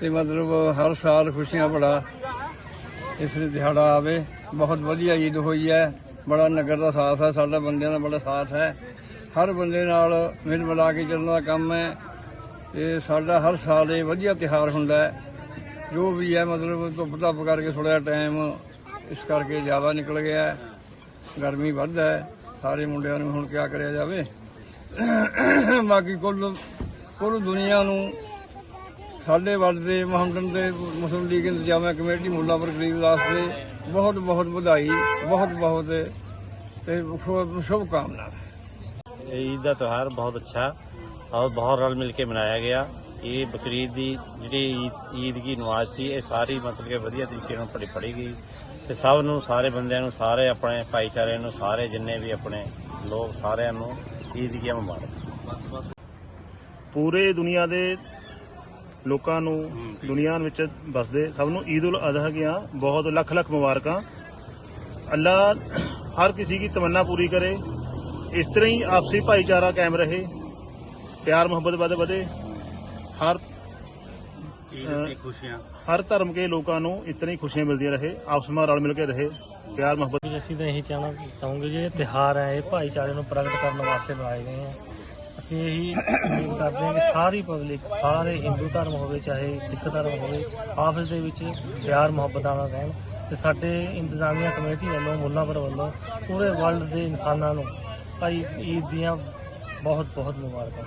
ਤੇ ਮਤਲਬ ਹਰ ਸਾਲ ਖੁਸ਼ੀਆਂ ਬੜਾ ਇਸ ਲਈ ਦਿਹਾੜਾ ਆਵੇ। ਬਹੁਤ ਵਧੀਆ ਈਦ ਹੋਈ ਹੈ। ਬੜਾ ਨਗਰ ਦਾ ਸਾਥ ਹੈ। ਸਾਡਾ ਬੰਦਿਆਂ ਦਾ ਬੜਾ ਸਾਥ ਹੈ। ਹਰ ਬੰਦੇ ਨਾਲ ਮਿਲ ਮਿਲਾ ਕੇ ਚੱਲਣ ਦਾ ਕੰਮ ਹੈ। ਤੇ ਸਾਡਾ ਹਰ ਸਾਲ ਇਹ ਵਧੀਆ ਤਿਹਾਰ ਹੁੰਦਾ ਹੈ। ਜੋ ਵੀ ਹੈ, ਮਤਲਬ ਧੁੱਪ ਧੱਪ ਕਰਕੇ ਥੋੜਾ ਟਾਈਮ ਇਸ ਕਰਕੇ ਜ਼ਿਆਦਾ ਨਿਕਲ ਗਿਆ ਗਰਮੀ ਵੱਧ ਹੈ। ਸਾਰੇ ਮੁੰਡਿਆਂ ਨੂੰ ਹੁਣ ਕਿਆ ਕਰਿਆ ਜਾਵੇ। ਬਾਕੀ ਕੁੱਲ ਕੁੱਲ ਦੁਨੀਆ ਨੂੰ ਸਾਡੇ ਵੱਲ ਦੇ ਮੁਹੰਮਦਨ ਦੇ ਮੁਸਲਿਮ ਲੀਗ ਇੰਤਜ਼ਾਮਿਆ ਕਮੇਟੀ ਮੁੱਲਾਪੁਰ ਗਰੀਬ ਦਾਸ ਦੇ ਬਹੁਤ ਬਹੁਤ ਵਧਾਈ ਬਹੁਤ ਬਹੁਤ ਤੇ ਸ਼ੁਭ- ਕਾਮਨਾ ਈਦ ਦਾ ਤਿਉਹਾਰ ਬਹੁਤ ਅੱਛਾ ਔਰ ਬਹੁਤ ਰਲ ਮਿਲ ਕੇ ਮਨਾਇਆ ਗਿਆ। ਇਹ ਬਕਰੀਦ ਦੀ ਜਿਹੜੀ ਈਦ- ਈਦ ਦੀ ਨਮਾਜ਼ ਸੀ ਇਹ ਸਾਰੀ ਮਤਲਬ ਕਿ ਵਧੀਆ ਤਰੀਕੇ ਨਾਲ ਪੜ੍ਹੀ ਪੜ੍ਹੀ ਗਈ ਤੇ ਸਭ ਨੂੰ ਸਾਰੇ ਬੰਦਿਆਂ ਨੂੰ ਸਾਰੇ ਆਪਣੇ ਭਾਈਚਾਰੇ ਨੂੰ ਸਾਰੇ ਜਿੰਨੇ ਵੀ ਆਪਣੇ ਲੋਕ ਸਾਰਿਆਂ ਨੂੰ ਈਦ ਦੀਆਂ ਮੁਬਾਰਕ। ਪੂਰੇ ਦੁਨੀਆ ਦੇ ਲੋਕਾਂ ਨੂੰ ਦੁਨੀਆ ਵਿੱਚ ਵਸਦੇ। ਸਭ ਨੂੰ ਈਦ ਉਲ ਅਜ਼ਹਾ ਦੀਆਂ ਬਹੁਤ ਲੱਖ ਲੱਖ ਮੁਬਾਰਕਾਂ। ਅੱਲਾ ਹਰ ਕਿਸੇ ਦੀ ਤਮੰਨਾ ਪੂਰੀ ਕਰੇ। ਇਸ ਤਰ੍ਹਾਂ ਹੀ ਆਪਸੀ ਭਾਈਚਾਰਾ ਕਾਇਮ ਰਹੇ। ਪਿਆਰ ਮੁਹੱਬਤ ਵਧੇ ਵਧੇ। ਹਰ ਖੁਸ਼ੀਆਂ ਹਰ ਧਰਮ ਕੇ ਲੋਕਾਂ ਨੂੰ ਇਸ ਤਰ੍ਹਾਂ ਹੀ ਖੁਸ਼ੀਆਂ ਮਿਲਦੀਆਂ ਰਹੇ। ਆਪਸ ਵਿੱਚ ਰਲ ਮਿਲ ਕੇ ਰਹੇ। ਪਿਆਰ ਮੁਹੱਬਤ ਅਸੀਂ ਤਾਂ ਇਹੀ ਚਾਹਣਾ ਚਾਹੂੰਗੇ ਜਿਹੜੇ ਤਿਹਾਰ ਹੈ ਇਹ ਭਾਈਚਾਰੇ ਨੂੰ ਪ੍ਰਗਟ ਕਰਨ ਵਾਸਤੇ ਬਣਾਏ ਗਏ ਆ ਅਸੀਂ ਇਹੀ ਉਮੀਦ ਕਰਦੇ ਹਾਂ ਕਿ ਸਾਰੀ ਪਬਲਿਕ ਸਾਰੇ ਹਿੰਦੂ ਧਰਮ ਹੋਵੇ, ਚਾਹੇ ਸਿੱਖ ਧਰਮ ਹੋਵੇ ਆਪਸ ਦੇ ਵਿੱਚ ਪਿਆਰ, ਮੁਹੱਬਤ ਨਾਲ ਰਹਿਣ ਤੇ ਸਾਡੇ ਇੰਤਜ਼ਾਮੀਆ ਕਮੇਟੀ ਵੱਲੋਂ ਮੁੱਲਾਂਪੁਰ ਵੱਲੋਂ, ਪੂਰੇ ਵਰਲਡ ਦੇ ਇਨਸਾਨਾਂ ਨੂੰ ਭਾਈ ਈਦ ਦੀਆਂ ਬਹੁਤ ਬਹੁਤ ਮੁਬਾਰਕਾਂ।